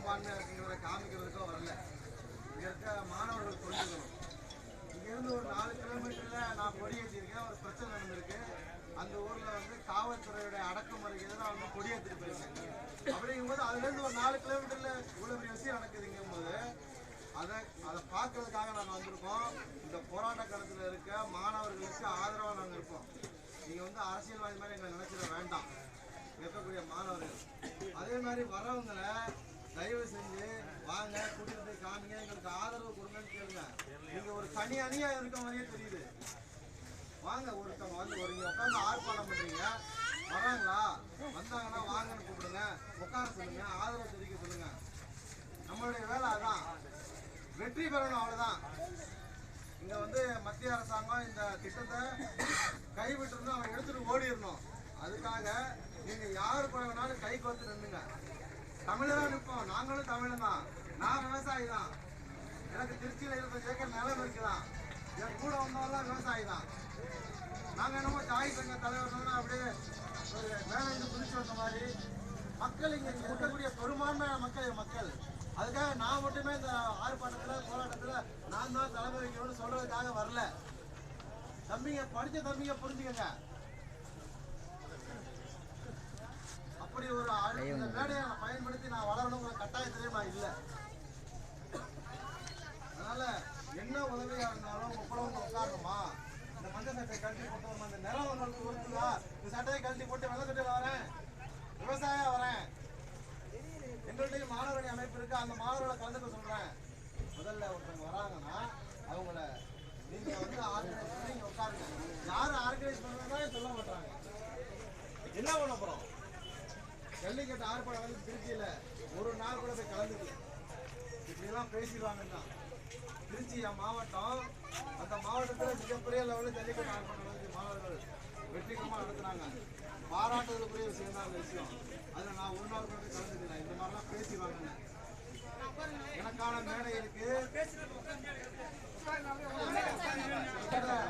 பெரும்பான்மை அப்படிங்கிறத காமிக்கிறதுக்கோ வரல. இங்கே இருக்க மாணவர்கள் புரிஞ்சுக்கணும். இங்கேருந்து ஒரு நாலு கிலோமீட்டர்ல நான் கொடியேற்றிருக்கேன் ஒரு பிரச்சனை நடந்திருக்கு. அந்த ஊர்ல வந்து காவல்துறையுடைய அடக்குமுறைக்கு எதிராக வந்து கொடியேற்றிட்டு போயிருக்கேன் அப்படிங்கும்போது அதுல இருந்து ஒரு நாலு கிலோமீட்டர்ல இவ்வளவு பெரிய விஷயம் நடக்குதுங்கும் போது அதை அதை பார்க்கறதுக்காக நாங்கள் வந்திருக்கோம். இந்த போராட்ட களத்தில் இருக்க மாணவர்களுக்கு ஆதரவாக நாங்கள் இருப்போம். நீங்கள் வந்து அரசியல்வாதி மாதிரி எங்களை நினைச்சிட வேண்டாம். இருக்கக்கூடிய மாணவர்கள். அதே மாதிரி வரவங்களை தயவு செஞ்சு வாங்க கூட்டிட்டு போய் காமிங்க. எங்களுக்கு ஆதரவு கொடுங்கன்னு கேளுங்க. நீங்க ஒரு தனி அணியா இருக்க மாதிரியே தெரியுது. வாங்க ஒருத்தவங்க வந்து ஒரு இங்க உட்காந்து ஆர்ப்பாட்டம் பண்றீங்க. வராங்களா வந்தாங்கன்னா வாங்கன்னு கூப்பிடுங்க. உட்கார சொல்லுங்க ஆதரவு தெரிவிக்க சொல்லுங்க. நம்மளுடைய வேலை அதான். வெற்றி பெறணும் அவ்வளவுதான். இங்க வந்து மத்திய அரசாங்கம் இந்த திட்டத்தை கைவிட்டுருந்தோம் அவன் எடுத்துட்டு ஓடிடணும். அதுக்காக நீங்க யாரு கூட வேணாலும் கை கோத்து நின்னுங்க தமிழரா நிற்போம் நாங்களும் தமிழன் தான். நான் விவசாயி தான். எனக்கு திருச்சியில இருபது ஏக்கர் நிலம் இருக்குதான் என் கூட வந்தவங்களாம் விவசாயி தான். நாங்க என்னமோ தாய் சங்க தலைவர் அப்படியே ஒரு மேலே இருந்து குதிச்சு வந்த மாதிரி மக்கள் இங்க இருக்கக்கூடிய பெரும்பான்மையான மக்கள் என் மக்கள். அதுக்காக நான் மட்டுமே இந்த ஆர்ப்பாட்டத்தில் போராட்டத்தில் நான் தான் தலைமை வைக்கணும்னு சொல்றதுக்காக வரல. தம்பிங்க படித்த தம்பிங்க புரிஞ்சுக்கங்க. அப்படி ஒரு இந்த மேடையை நான் பயன்படுத்தி நான் வளரணுங்கிற கட்டாயத்திலே நான் இல்லை. அதனால என்ன உதவியா இருந்தாலும் உங்களவங்க உட்காரணுமா? இந்த மஞ்சள் சட்டை கழட்டி போட்டு அந்த நிறம் உங்களுக்கு உறுத்துதா இந்த சட்டையை கழட்டி போட்டு வெள்ளை சட்டையில வரேன். விவசாயியா வரேன். எங்கள்கிட்ட மாணவரணி அமைப்பு இருக்கு. அந்த மாணவர்களை கலந்துக்க சொல்றேன். முதல்ல ஒருத்தவங்க வராங்கன்னா அவங்கள நீங்க வந்து ஆர்கனைஸ் பண்ணி உட்காருங்க. யாரு ஆர்கனைஸ் பண்ணுறதா சொல்ல மாட்டாங்க. என்ன பண்ண போறோம்? ஜல்லிக்கட்டு ஆர்ப்பாட்டம் வந்து திருச்சியில் ஒரு நாள் கூட போய் கலந்துக்கல இப்படிலாம் பேசிடுவாங்கன்னா திருச்சி மாவட்டம் அந்த மாவட்டத்தில் மிகப்பெரிய லெவலில் ஜல்லிக்கட்டு ஆர்ப்பாட்டம் நடத்தி மாணவர்கள் வெற்றிகரமாக நடத்துனாங்க. பாராட்டுதலுக்குரிய விஷயம் தான் அந்த விஷயம். அதில் நான் ஒரு நாள் கூட கலந்துக்கல இந்த மாதிரிலாம் பேசிடுவாங்க எனக்கான மேடை இருக்கு.